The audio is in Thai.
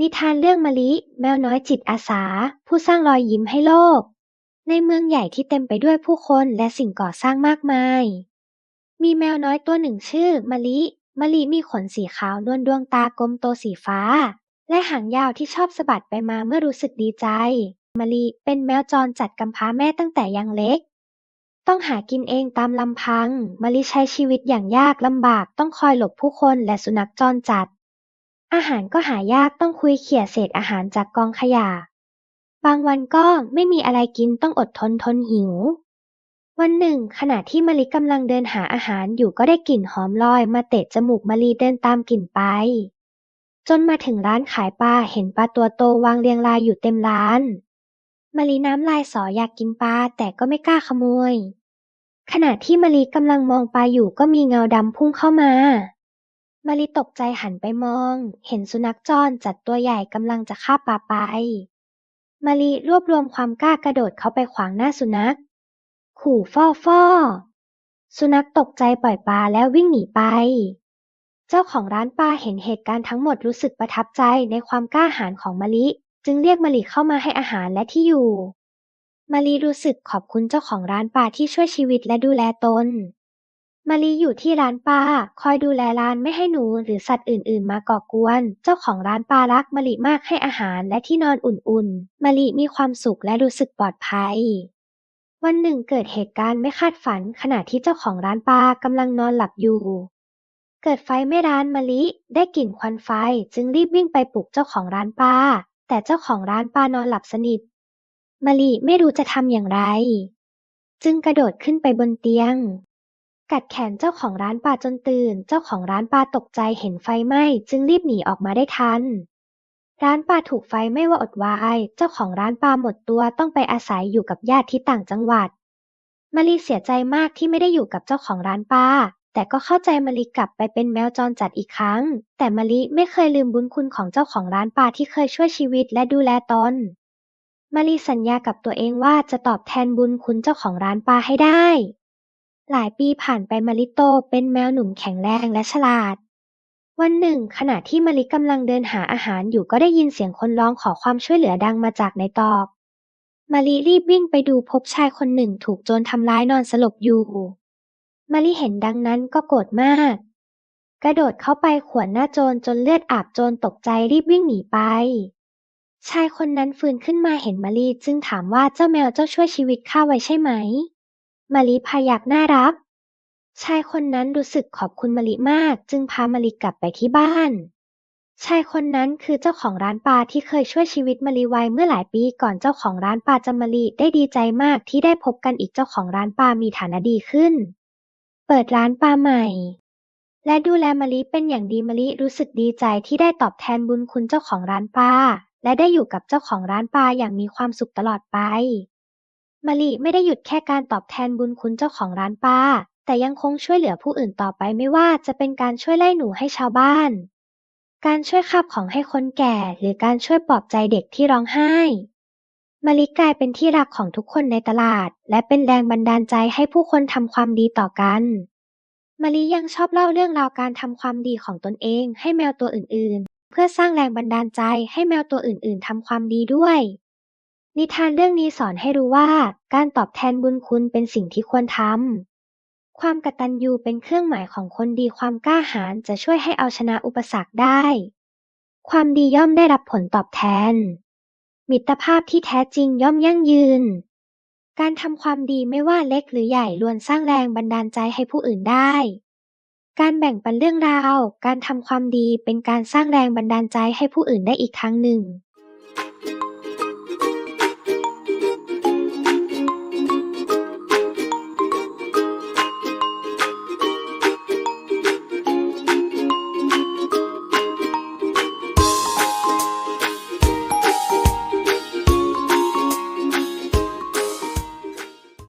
นิทานเรื่องมะลิ แมวน้อยจิตอาสา ผู้สร้างรอยยิ้มให้โลก ในเมืองใหญ่ที่เต็มไปด้วยผู้คนและสิ่งก่อสร้างมากมาย มีแมวน้อยตัวหนึ่งชื่อมะลิ มะลิมีขนสีขาวนวลดวงตากลมโตสีฟ้า และหางยาวที่ชอบสะบัดไปมาเมื่อรู้สึกดีใจ มะลิเป็นแมวจรจัดกำพร้าแม่ตั้งแต่ยังเล็ก ต้องหากินเองตามลำพัง มะลิใช้ชีวิตอย่างยากลำบากต้องคอยหลบผู้คนและสุนัขจรจัด อาหารก็หายากต้องคุยเขี่ยเศษอาหารจากกองขยะ บางวันก็ไม่มีอะไรกินต้องอดทนทนหิว วันหนึ่ง ขณะที่มะลิกำลังเดินหาอาหารอยู่ก็ได้กลิ่นหอมลอยมาเตะจมูกมะลิเดินตามกลิ่นไป จนมาถึงร้านขายปลาเห็นปลาตัวโตวางเรียงรายอยู่เต็มร้านมะลิน้ำลายสออยากกินปลาแต่ก็ไม่กล้าขโมย ขณะที่มะลิกำลังมองปลาอยู่ก็มีเงาดำพุ่งเข้ามา มะลิตกใจหันไปมอง เห็นสุนัขจรจัดตัวใหญ่กำลังจะฆ่าปลาไปมะลิรวบรวมความกล้ากระโดดเข้าไปขวางหน้าสุนัข ขู่ฟ่อฟ่อสุนัขตกใจปล่อยปลาแล้ววิ่งหนีไป เจ้าของร้านปลาเห็นเหตุการณ์ทั้งหมดรู้สึกประทับใจในความกล้าหาญของมะลิจึงเรียกมะลิเข้ามาให้อาหารและที่อยู่มะลิรู้สึกขอบคุณเจ้าของร้านปลาที่ช่วยชีวิตและดูแลตน มะลิอยู่ที่ร้านปลา คอยดูแลร้านไม่ให้หนูหรือสัตว์อื่นๆ มาก่อกวน เจ้าของร้านปลารักมะลิมากให้อาหารและที่นอนอุ่นๆ มะลิมีความสุขและรู้สึกปลอดภัย วันหนึ่งเกิดเหตุการณ์ไม่คาดฝันขณะที่เจ้าของร้านปลากำลังนอนหลับอยู่ เกิดไฟไหม้ร้านมะลิได้กลิ่นควันไฟจึงรีบวิ่งไปปลุกเจ้าของร้านปลา แต่เจ้าของร้านปลานอนหลับสนิท มะลิไม่รู้จะทำอย่างไร จึงกระโดดขึ้นไปบนเตียง กัดแขนเจ้าของร้านปลาจนตื่น เจ้าของร้านปลาตกใจเห็นไฟไหม้จึงรีบหนีออกมาได้ทัน ร้านปลาถูกไฟไหม้ว่าอดวาย เจ้าของร้านปลาหมดตัวต้องไปอาศัยอยู่กับญาติที่ต่างจังหวัดมะลิเสียใจมากที่ไม่ได้อยู่กับเจ้าของร้านปลาแต่ก็เข้าใจมะลิกลับไปเป็นแมวจรจัดอีกครั้ง แต่มะลิไม่เคยลืมบุญคุณของเจ้าของร้านปลาที่เคยช่วยชีวิตและดูแลตนมะลิสัญญากับตัวเองว่าจะตอบแทนบุญคุณเจ้าของร้านปลาให้ได้ หลายปีผ่านไปมะลิโตเป็นแมวหนุ่มแข็งแรงและฉลาด วันหนึ่ง ขณะที่มะลิกำลังเดินหาอาหารอยู่ก็ได้ยินเสียงคนร้องขอความช่วยเหลือดังมาจากในตอกมะลิรีบวิ่งไปดูพบชายคนหนึ่งถูกโจรทำร้ายนอนสลบอยู่มะลิเห็นดังนั้นก็โกรธมาก กระโดดเข้าไปขวนหน้าโจรจนเลือดอาบโจรตกใจรีบวิ่งหนีไป ชายคนนั้นฟื้นขึ้นมาเห็นมะลิจึงถามว่าเจ้าแมวเจ้าช่วยชีวิตข้าไว้ใช่ไหม มะลิพยักหน้ารับ ชายคนนั้นรู้สึกขอบคุณมะลิมากจึงพามะลิกลับไปที่บ้าน ชายคนนั้นคือเจ้าของร้านปลาที่เคยช่วยชีวิตมะลิไว้เมื่อหลายปีก่อนเจ้าของร้านปลาจำมะลิได้ดีใจมากที่ได้พบกันอีกเจ้าของร้านปลามีฐานะดีขึ้น เปิดร้านปลาใหม่ และดูแลมะลิเป็นอย่างดีมะลิรู้สึกดีใจที่ได้ตอบแทนบุญคุณเจ้าของร้านปลาและได้อยู่กับเจ้าของร้านปลาอย่างมีความสุขตลอดไป มะลิไม่ได้หยุดแค่การตอบแทนบุญคุณเจ้าของร้านปลาแต่ยังคงช่วยเหลือผู้อื่นต่อไปไม่ว่าจะเป็นการช่วยไล่หนูให้ชาวบ้าน การช่วยคาบของให้คนแก่ หรือการช่วยปลอบใจเด็กที่ร้องไห้มะลิกลายเป็นที่รักของทุกคนในตลาด และเป็นแรงบันดาลใจให้ผู้คนทำความดีต่อกันมะลิยังชอบเล่าเรื่องราวการทำความดีของตนเองให้แมวตัวอื่นๆ เพื่อสร้างแรงบันดาลใจให้แมวตัวอื่นๆทำความดีด้วย นิทานเรื่องนี้สอนให้รู้ว่า การตอบแทนบุญคุณเป็นสิ่งที่ควรทำ ความกตัญญูเป็นเครื่องหมายของคนดีความกล้าหาญจะช่วยให้เอาชนะอุปสรรคได้ ความดีย่อมได้รับผลตอบแทน มิตรภาพที่แท้จริงย่อมยั่งยืน การทำความดีไม่ว่าเล็กหรือใหญ่ล้วนสร้างแรงบันดาลใจให้ผู้อื่นได้ การแบ่งปันเรื่องราว การทำความดีเป็นการสร้างแรงบันดาลใจให้ผู้อื่นได้อีกครั้งหนึ่ง